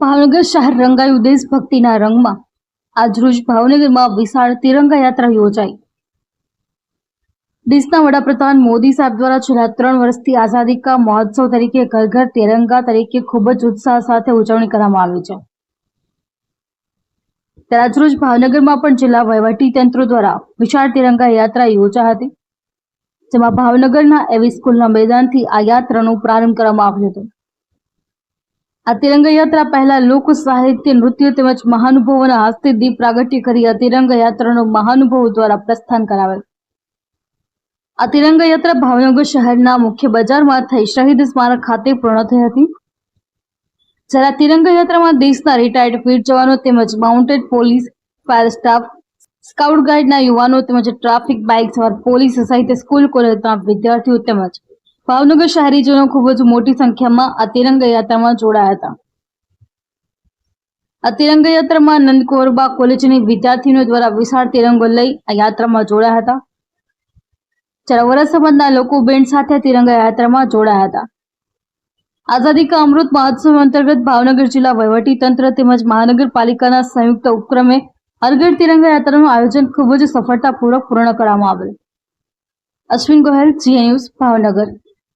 ભાવનગર શહેર રંગાયું દેશભક્તિના રંગમાં આજરોજ ભાવનગરમાં વિશાળ તિરંગા યાત્રા યોજાઈ. દેશના વડાપ્રધાન મોદી સાહેબ દ્વારા છેલ્લા ત્રણ વર્ષથી આઝાદી કા મહોત્સવ તરીકે ઘર ઘર તિરંગા તરીકે ખૂબ જ ઉત્સાહ સાથે ઉજવણી કરવામાં આવી છે. ત્યારે આજરોજ ભાવનગરમાં પણ જિલ્લા વહીવટી તંત્ર દ્વારા વિશાળ તિરંગા યાત્રા યોજા હતી. જેમાં ભાવનગરના એવી સ્કૂલના મેદાનથી આ યાત્રાનો પ્રારંભ કરવામાં આવ્યો હતો. આ તિરંગા યાત્રા પહેલા લોક સાહિત્ય નૃત્ય તેમજ મહાનુભાવોના હસ્તે દીપ પ્રાગટ્ય કરી આ તિરંગા મહાનુભાવો દ્વારા પ્રસ્થાન કરાવેલ. આ તિરંગા યાત્રા ભાવનગર શહેરના મુખ્ય બજારમાં થઈ શહીદ સ્મારક ખાતે પૂર્ણ થઈ હતી. જ્યારે તિરંગા યાત્રામાં દેશના રિટાયર્ડ વીર જવાનો તેમજ mounted police fire staff scout ગાઈડના યુવાનો તેમજ ટ્રાફિક બાઇક સવાર પોલીસ સહિત સ્કૂલ કોલેજના વિદ્યાર્થીઓ તેમજ ભાવનગર શહેરીજનો ખૂબ જ મોટી સંખ્યામાં આ તિરંગા યાત્રામાં જોડાયા હતા. આ તિરંગા યાત્રામાં નંદકોરબા કોલેજની વિદ્યાર્થીઓ દ્વારા વિશાળ તિરંગો લઈ આ યાત્રામાં જોડાયા હતા. જ્યારે સમાજના લોકો બેન્ડ સાથે તિરંગા યાત્રામાં જોડાયા હતા. આઝાદી કા અમૃત મહોત્સવ અંતર્ગત ભાવનગર જિલ્લા વહીવટી તંત્ર તેમજ મહાનગરપાલિકાના સંયુક્ત ઉપક્રમે હરઘર તિરંગા યાત્રાનું આયોજન ખૂબ જ સફળતાપૂર્વક પૂર્ણ કરવામાં આવેલ. અશ્વિન ગોહેલ જીએ ન્યૂઝ ભાવનગર.